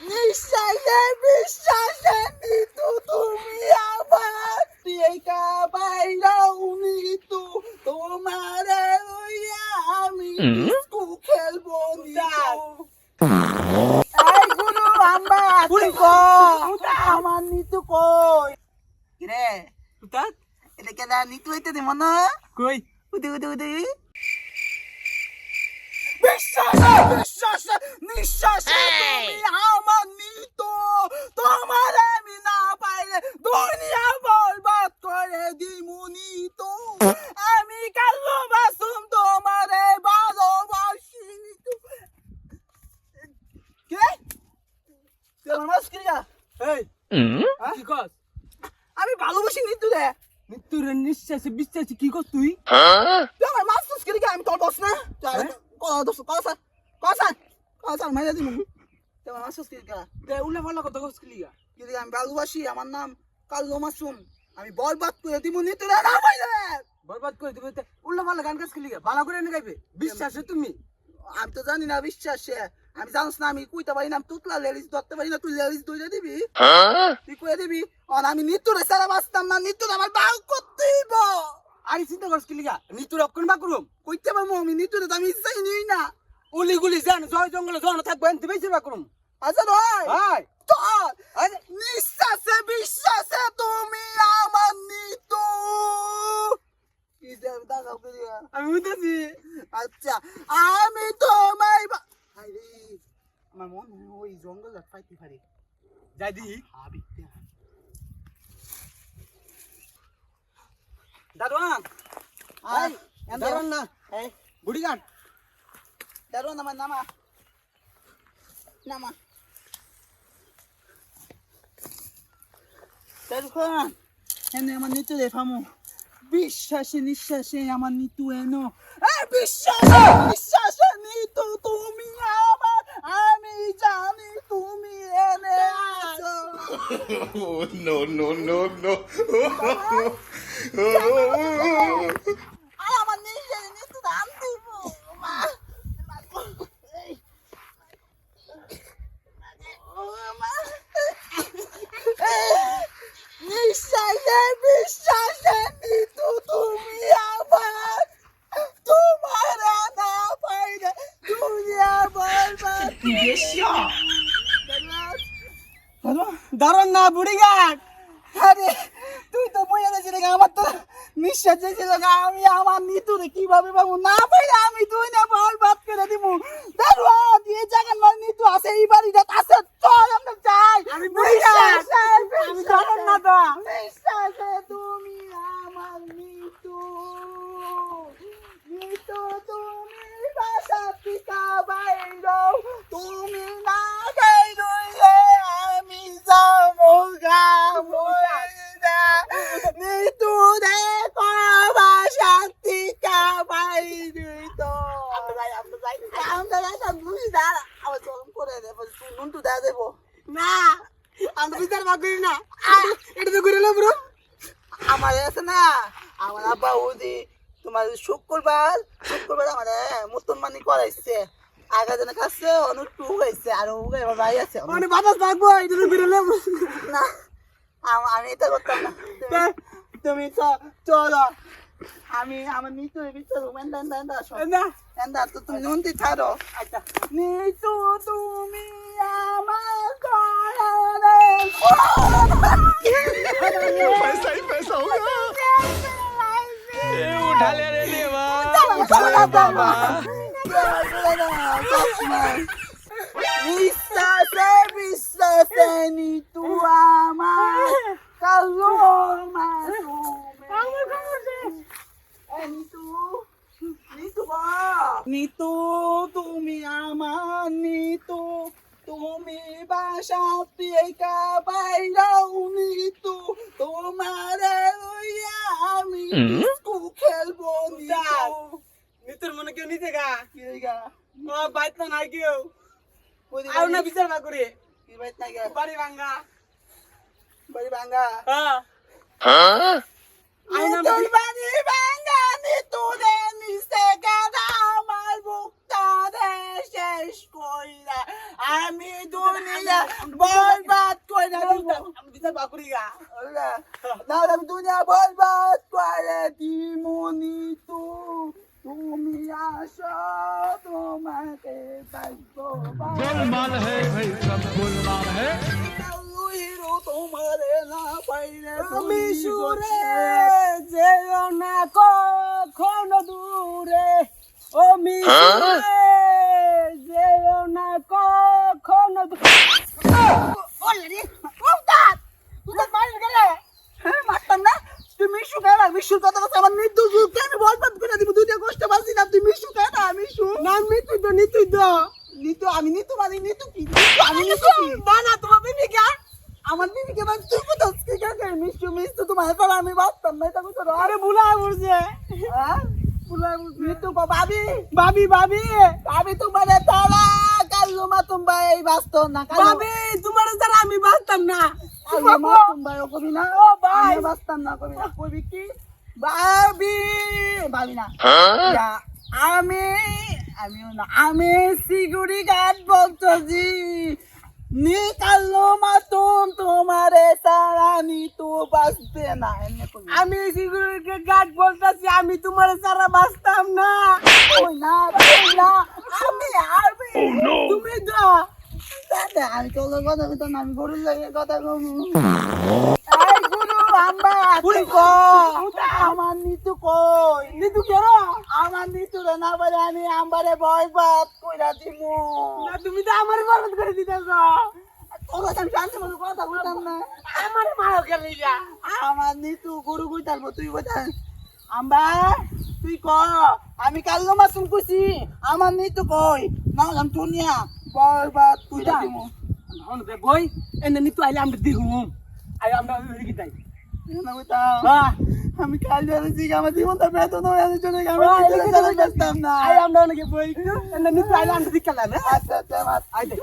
নিঃশ্বাসে বিশ্বাসে নিতু তুমি আমার টিকা বাইরাও নিতু তোমার লইয়া আমি ডিস্কো খেলব নিতু এই গুরু আম্বা তুই কই আমার নিতু কই রে উতাত এটা কেডা নিতু হইতে দে মনে কই? উদে উদে উদে। বিশ্বাসে বিশ্বাসে নিঃশ্বাসে তুমি আমার নিত। তোমার আমি না পাইলে দুনিয়া বরবাদ করে দিমু নিত। আমি কালো বাসুম তোমারে ভালোবাসি। কে? তোমার মাস কিরা এই। কি কস? আমি ভালোবাসি নিতু রে। মৃত্যুর নিঃশ্বাসে বিশ্বাসে কি কস তুই? তুই আমার মাস কিরা আমি তোর বস না। হ্যাঁ? মাইরা কিরা তে উল্লা কথা কিন্তু আমি ভালোবাসি আমার নাম কাল্লো মাসুম আমি বরবাদ করে দিব নি তোরা না পাইলে বরবাদ করে দিবে তে উল্লা পাল্লা গান কাজ লিগা ভালো করে এনে গাইবে বিশ্বাসে তুমি আমি তো জানি না বিশ্বাসে আমি জানিস না আমি কইতে পারি না তুতলা লেলিস ধরতে পারি না তুই লেলিস ধরে দিবি তুই কয়ে দিবি অন আমি নিতুরে সারা বাঁচতাম না আমার বাউ আরে চিন্তা করস কি লিগা? নিতুর অক্ষণ বা করুম কইতে পারব আমি নিতুরে তো আমি ইচ্ছাই নিই না। উলি গুলি জান জয় জঙ্গলে জন থাকব এনতে বেশি বা করুম আচ্ছা নয় হাই তো আরে নিঃশ্বাসে বিশ্বাসে তুমি আমার নিতু। আমি বুঝতেছি। আচ্ছা আমি তোমায় হায় আমার মন ওই জঙ্গল পাইতে পারি। যাই দি আবি দারোয়ান আই দারোয়ান না এই বুড়ি গান দারুণ আমার নামা নামা দারুণ এনে আমার নিতু রে ফামু বিশ্বাসে নিঃশ্বাসে আমার নিতু এনো বিশ্বাসে বিশ্বাসে নিতু তুমি আমি জানি তুমি এনে no, no, no, no. আর আমার নিজে নিতু দাম দিব মা এই। ও মা নিঃশ্বাসে বিশ্বাসে নিতু তুমি আমার তোমার না পাইলে দুনিয়া দারোয়ান না, বুড়ি গান আরে, তুই তো বইয়া গেছিস রে আমার তো নিঃশ্বাস ছিল না আমি আমার নিতুরে কীভাবে পাবো না পাইলে আমি তুই না, বল বাদ করে দিব। দারুয়া দিয়ে মার নিতু আছে, এই বাড়িটা আছে। দেওয়া দেবো না আমরা বিচার ভাগ করি না। এটা তো করে ব্রো। আমার আছে না আমার আব্বা উদি তোমার শুক্রবার শুক্রবার আমার মুসলমানি করাইছে। আগা জনে কাছে অনু টু হয়েছে আর এবার ভাই আছে। মানে বাতাস ভাগবো এটা তো করে না আমি এটা করতাম না। তুমি- চ- চলো। আমি আমার নিচু ভিতর এন্দা এন্দা এন্দা আসো না এন্দা তো তুমি নুনটি ছাড়ো আচ্ছা নিচু তুমি আমার ঘরে पैसा ही पैसा होगा उठा ले रे देवा উঠা ले বাবা। বিশ্বাসে বিশ্বাসে নিতু আমার কালো নিতু তুমি আমার নিতু তুমি বাসা পিকা বাইরাও নিতু। তোমার লইয়া আমি ডিস্কো খেলব নিতু। নিতর মনে কেউ নিতে গা? কি হইগা বাইত না নাই কেউ। আর না বিচার ভাগ করে। কি বাইত না গা? বাড়ি ভাঙ্গা। বাড়ি ভাঙ্গা? हाँ? আই না বাড়ি ভাঙ্গা নি তোরে নিচে গাদা শেষ কইরা আমি দুনিয়া বরবাদ কইরা দিতাম বাকুরিগা না। আমি দুনিয়া বরবাদ করে দিমুনি তু। তুমি আসো তোমাকে গোলমাল হে ভাই সব গোলমাল হে। তোমারে না পাইলে তুমি সুরে যেও না কখনো দূরে। ও মিশুরে হ্যাঁ? উস্তাদ উস্তাদ হ্যাঁ মারতাম না। তুই মিশু কেন? মিশুর কথা কথা আমার মৃত্যু যুগ। আমি করে দিব? দুইটা কষ্ট পাচ্ছি না। তুই মিশু কেন? মিশু। না মিতু তো নিতু তো। নিতু আমি নিতু মানে নিতু কি? আমি নিতু না না তোমার বিবি আমার বিবিকে মানে তুই কোথাও কি? কেন মিশু মিশু তোমার ছাড়া আমি বাঁচতাম না এটা কোথাও আরে ভুলা পড়ছে। হ্যাঁ নিতু ভাবি? ভাবি ভাবি। ভাবি তোমার তারা তোমার এই বাঁচতো না ভাবি তোমার যারা আমি বাঁচতাম না। কবি না। ও ভাই। আমি বাঁচতাম না কবি না। কবি কি? ভাবি। ভাবি না। ইয়া, আমি আমিও না। আমি সিগুড়ি গার্ড বলতেছি। নি কাল্লো মাতুম তোমারে সারা নি তো বাঁচতে না। আমি সিকিউরিটি গার্ড বলতাছি আমি তোমার সারা বাঁচতাম না। ওই না না। আমি আমি। তুমি দাদা আমি তোর কথা কথা না আমি গরুর লাগে কথা কমু এই গুরু আম্বা তুই কো আমার নিতু কই? নিতু কেন? আমার নিতু রে না বলে আমি আম্বারে ভয় বাদ কইরা দিমু। না তুমি তো আমার বরবাদ করে দিতেছ। আমার নিতু গরু কইতাল তুই কইতাল আম্বা তুই ক? আমি কাল্লো মাসুম কইছি আমার নিতু কই? না আমি দুনিয়া ভয় বা কইরা দিমু অনুদে বই এনে নিতু আইলে আমরা দিহুম আই আমরা ওই কি তাই না আমি কাল যাচ্ছি আমার জীবনটা বেতন হয়ে যাচ্ছে আমি ভিতরে চলে গেছিলাম না আই আমরা অনেকে বই এনে নিতু আইলে আমরা দিকালাম আচ্ছা আচ্ছা আমার আই দে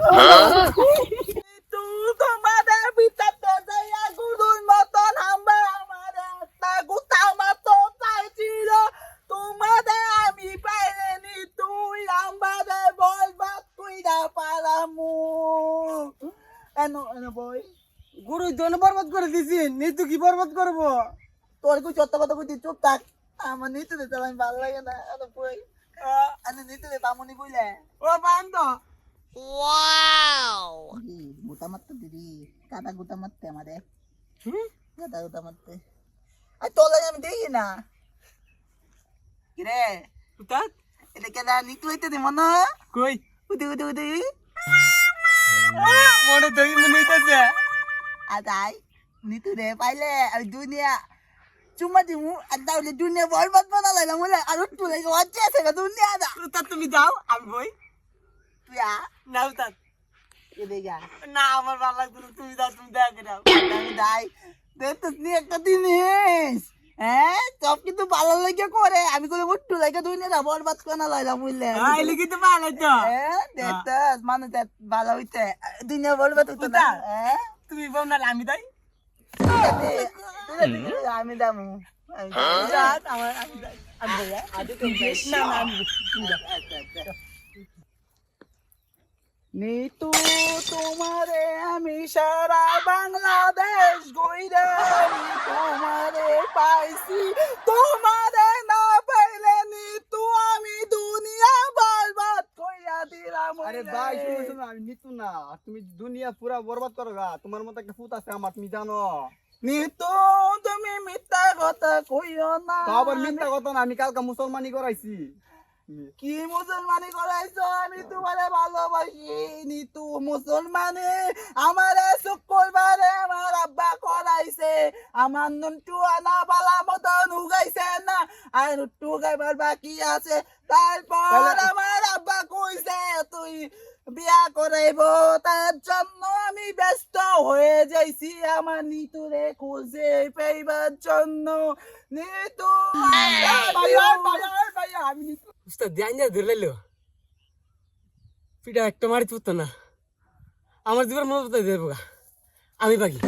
তুই তোমাদের ভিতরতে যাইয়া গুরুর মতন আমরা আমার একটা গুতা মতো চাইছিল তোমাদের আমি পাইনি তুই আমাদের বলবাদ কইরা পালামু এনো এনো বই জন বরবাদ করে নিতু কি বরবাদ করব। তোর কই চত্ব কথা কইতে চুপ থাক। আমার নিতে দে আমি ভালো লাগে না নিতে দে বামুনি বইলে ও বান্দ গুতা মারতে দিদি কাটা মারতে আমাদের। হুম? কাটা মারতে। আর তোলা আমি দেখি না। কিরে? উতাত এটা হইতে দে মনে কই? উদি উদি উদি। মনে তো আর তাই নিতু রে পাইলে আর দুনিয়া চুম্মা দিমু আর তাহলে দুনিয়া বরবাদ বানা লাইলাম বলে আর একটু লাগে হচ্ছে আছে দুনিয়া দা উতাত তুমি যাও আমি বই তুই আ না উতাত এদিকে যা না আমার ভালো লাগতো না, তুমি যাও তুমি দেখা করে দাও আমি দাই দেখতেছ নি একটা জিনিস হ্যাঁ সব কিন্তু ভালো লাগে করে আমি করে উঠ্টু লাগে দুই না বরবাদ কোনা লাইলাম বুঝলে আই লিখি তো ভালো তো হ্যাঁ দেখতেছ মানে ভালো হইতে দুনিয়া বরবাদ হইতো না। হ্যাঁ তুমি বল না আমি আছে, আমি দামু আমার আমি। আমি হ্যাঁ? না আমি। নিতু তোমারে আমি সারা বাংলাদেশ ঘুরে তোমারে পাইছি তোমারে না পাইলে নিতু আমি দুনিয়া দিলাম আরে ভাই শুনো শোনো আমি নিতু না। তুমি দুনিয়া পুরা বরবাদ করো গা। তোমার মতো একটা ফুট আছে আমার তুমি জানো। নিতু তুমি মিথ্যা কথা কইও না। আবার মিথ্যা কথা না আমি কালকে মুসলমানি করাইছি। কি মুসলমানি করাইছো? আমি তোমারে ভালোবাসি নিতু মুসলমানে। আমারে শুক্রবারে আমার আব্বা করাইছে। আমার নুনটু আনা বালা মতন উগাইছে না। আর নুট্টু গাইবার বাকি আছে। তারপর আমার আব্বা কইছে তুই বিয়া করাইব তার জন্য আমি ব্যস্ত হয়ে যাইছি। আমার নিতুরে খুঁজে পাইবার জন্য। নিতু আমি নিতু। উস্তাদ ধ্যান যা ধরে লাইলো। পিঠা একটা মারি তুলতো না। আমার জীবন মনে করতে দেবো। আমি বাকি।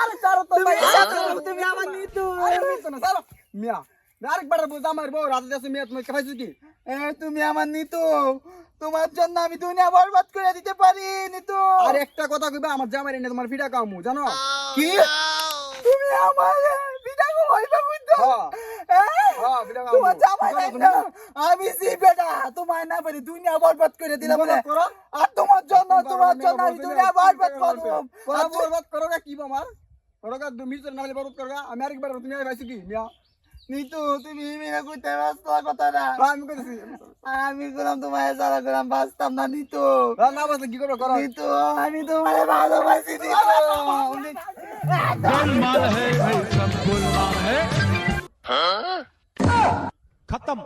আরে ছাড়ো তো ভাই, তুমি আমার নিতু। আরে নিতু না ছাড়ো মিয়া আরেকবার বুঝ আমার রাতে আছে মেয়ে তুমি খাইছো কি? এ তুমি আমার নিতু। তোমার জন্য আমি দুনিয়া বরবাদ করে দিতে পারি নিতু। আর একটা কথা কইবা আমার জামাই এনে তোমার ফিটা কামু জানো? কি? তুমি আমার আমি জি বেটা না বলি দুনিয়া বরবাদ করে দিলাম আর তোমার দুনিয়া বরবাদ কি? আমার করো তুমি তো নালে আমি তুমি ভাইছি নিতু তুমি মেয়ে হ্যাঁ, আমি কইছি আমি কইলাম তোমার সারা কইলাম বাঁচতাম না নিতু। না বাঁচলে কি করব? করো। নিতু আমি তোমারে ভালোবাসি बोलना है। हाँ? खत्म।